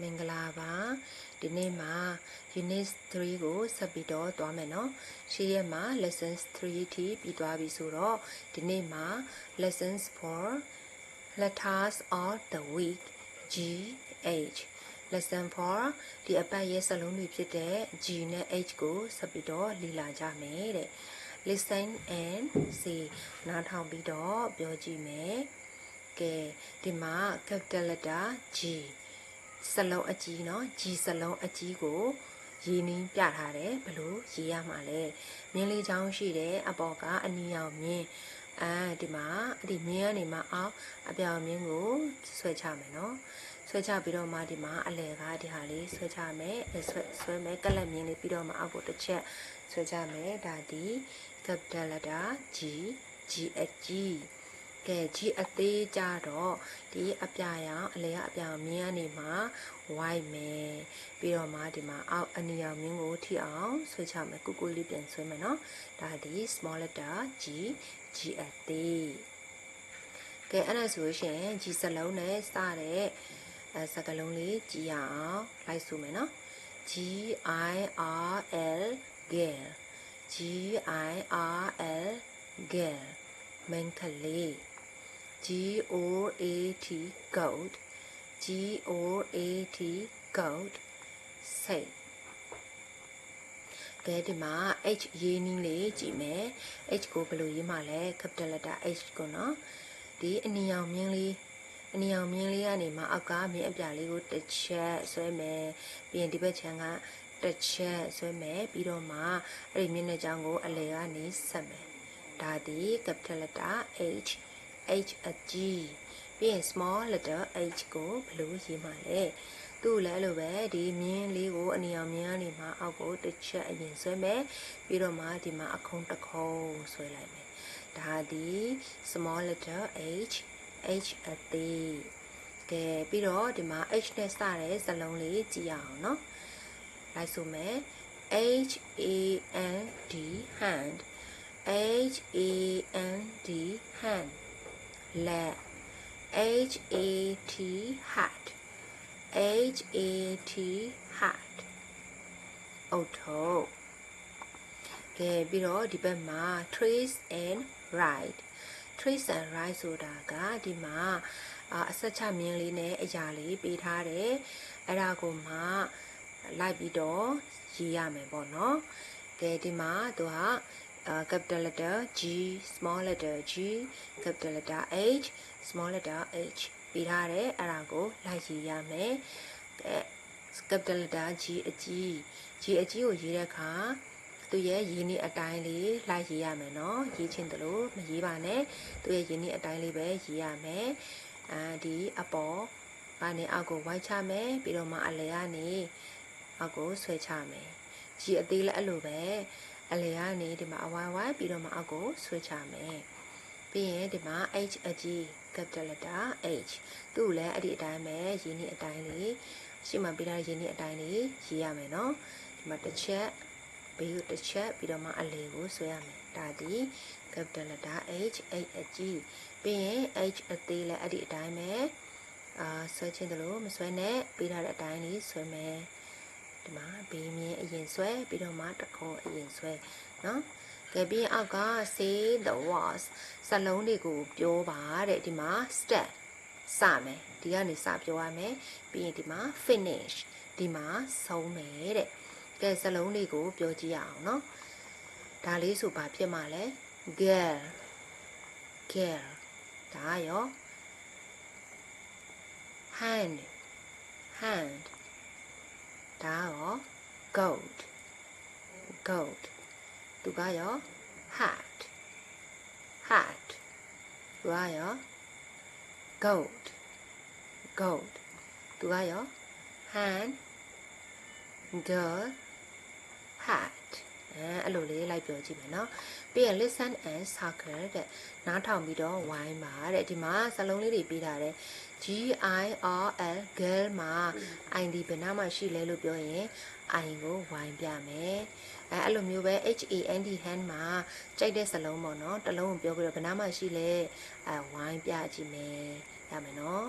မင်္ဂလာပါဒီနေ့မှာ unit 3ကိုဆက်ပြီးတော့သွားမယ်เนาะရှေ့ရက်မှာ lessons 3ထိပြီးသွားပြီဆိုတော့ဒီနေ့မှာ lessons for letters of the week G H lesson for ဒီအပတ်ရဲ့စလုံးတွေဖြစ်တဲ့ G နဲ့ H ကိုဆက်ပြီးတော့လေ့လာကြမယ်တဲ့ listen and see နားထောင်ပြီးတော့ပြောကြည့်မယ်ကဲဒီမှာ capital letter G စလုံးအကြီးနော်ဂျီစလုံးအကြီးကိုရေနင်းပြထားတယ်ဘလို့ရေးရမှာလဲမြင်းလေးချောင်းရှိတယ်အပေါ်ကအနီရောင်မြင်းအဲဒီမှာအဲ့ဒီမြင်းကနေမှအောက်အပြောင်မြင်းကိုဆွဲချမယ်နော်ဆွဲချပြီးတော့မှဒီမှာအလဲကဒီဟာလေးဆွဲချမယ်ဆွဲဆွဲမယ်ကလက်မြင်းလေးပြီးတော့မှအောက်ကိုတစ်ချက်ဆွဲချမယ်ဒါဒီ capital letter G G အကြီး ကဲ G အသေးကြတော့ဒီအပြရောင်အလဲကအပြောင်မြင်းကနေမှ white မယ်ပြီးတော့မှဒီမှာအောက်အနီရောင်မြင်းကိုထိအောင်ဆွဲချမယ်ကုကုလေးပြန်ဆွဲမယ်နော်ဒါဒီ small letter G G အသေးကဲအဲ့ဒါဆိုရှင် G စလုံးနဲ့စတဲ့အဲစကလုံးလေးကြည့်ရအောင်လိုက်ဆိုမယ်နော် G I R L girl G I R L girl မင်းကလေး G O A T goat G O A T goat စိတ်ကဲဒီမှာ H ရေးနည်းလေးကြည့်မယ် H ကိုဘယ်လိုရေးမှာလဲ capital letter H ကိုနော်ဒီအနီရောင်မြင်းလေးအနီရောင်မြင်းလေးကနေမှအောက်ကမြင်းအပြာလေးကိုတစ်ချက်ဆွဲမယ်ပြီးရင်ဒီဘက်ခြမ်းကတစ်ချက်ဆွဲမယ်ပြီးတော့မှအဲ့ဒီမြင်းတဲ့ချောင်းကိုအလယ်ကနေဆက်မယ်ဒါဒီ capital letter H H အကြီးပြီးရင် small letter h ကိုဘယ်လိုရေးမှာလဲသူ့လည်းအဲ့လိုပဲဒီမြင်းလေးကိုအနီအောင်မြင်းကနေမှအောက်ကိုတစ်ချက်အရင်ဆွဲမယ်ပြီးတော့မှဒီမှာအခုံးတစ်ခုံးဆွဲလိုက်မယ်ဒါဒီ small letter h h အသေးကဲပြီးတော့ဒီမှာ h နဲ့စတဲ့စလုံးလေးကြည့်ရအောင်เนาะလိုက်ဆိုမယ် h a n d hand h a n d hand လက် H A T hat H A T hat အုတ်ထုပ်ကဲပြီးတော့ဒီဘက်မှာ trace and ride trace and ride ဆိုတာကဒီမှာအဆက်ချမြင်းလေးနဲ့အရာလေးပေးထားတယ်အဲ့ဒါကိုမှလိုက်ပြီးတော့ရေးရမယ်ပေါ့နော်ကဲဒီမှာသူက capital letter G small letter G capital letter H small letter h ပေးထားတယ်အဲ့ဒါကိုလိုက်ရေးရမယ်အဲ capital letter G အကြီး G အကြီးကိုရေးတဲ့အခါသူရဲ့ရင်းနှီးအတိုင်းလေးလိုက်ရေးရမယ်နော်ရေးချင်းတလို့မရေးပါနဲ့သူရဲ့ရင်းနှီးအတိုင်းလေးပဲရေးရမယ်အဲဒီအပေါ်ကနေအောက်ကိုဝိုက်ချမယ်ပြီးတော့မှအလဲကနေအောက်ကိုဆွဲချမယ်ကြီးအသေးလည်းအဲ့လိုပဲ အလဲကနေဒီမှာအဝိုင်းဝိုင်းပြီးတော့မှအောက်ကိုဆွဲချမယ်ပြီးရင်ဒီမှာ h အကြီး capital letter H သူ့လည်းအဲ့ဒီအတိုင်းပဲရင်းနှီးအတိုင်းလေးရှိမှပေးထားတဲ့ရင်းနှီးအတိုင်းလေးရေးရမယ်နော်ဒီမှာတစ်ချက်ဘေးကိုတစ်ချက်ပြီးတော့မှအလေကိုဆွဲရမယ်ဒါဒီ capital letter H H အကြီးပြီးရင် H အသေးလည်းအဲ့ဒီအတိုင်းပဲအာဆွဲခြင်းတလို့မဆွဲနဲ့ပေးထားတဲ့အတိုင်းလေးဆွဲမယ် ဒီမှာဘေးမြင်းအရင်ဆွဲပြီးတော့မှတခေါအရင်ဆွဲနော်ကဲပြီးအောက်က say the words စလုံးတွေကိုပြောပါတဲ့ဒီမှာ step စမယ်ဒီကနေစပြောရမယ်ပြီးရင်ဒီမှာ finish ဒီမှာဆုံးမယ်တဲ့ကဲစလုံးလေးကိုပြောကြည့်ရအောင်နော်ဒါလေးဆိုဘာဖြစ်မှာလဲ girl girl ဒါရော hand hand ဒါရော goat goat သူကရော hat hat သူကရော goat goat သူကရော hand girl hat အဲအဲ့လိုလေးလိုက်ပြောကြည့်မယ်နော်ပြီးရင် listen and circle တဲ့နားထောင်ပြီးတော့ဝိုင်းပါတဲ့ဒီမှာစလုံးလေးတွေပေးထားတယ် G I R L girl မှာ ID ဘယ်နှမှာရှိလဲလို့ပြောရင် I ကိုဝိုင်းပြမယ်အဲအဲ့လိုမျိုးပဲ H A N D hand မှာကြိုက်တဲ့စလုံးပေါ့နော်တစ်လုံးကိုပြောပြီးတော့ဘယ်နှမှာရှိလဲအဲဝိုင်းပြကြည့်မယ်ရမယ်နော်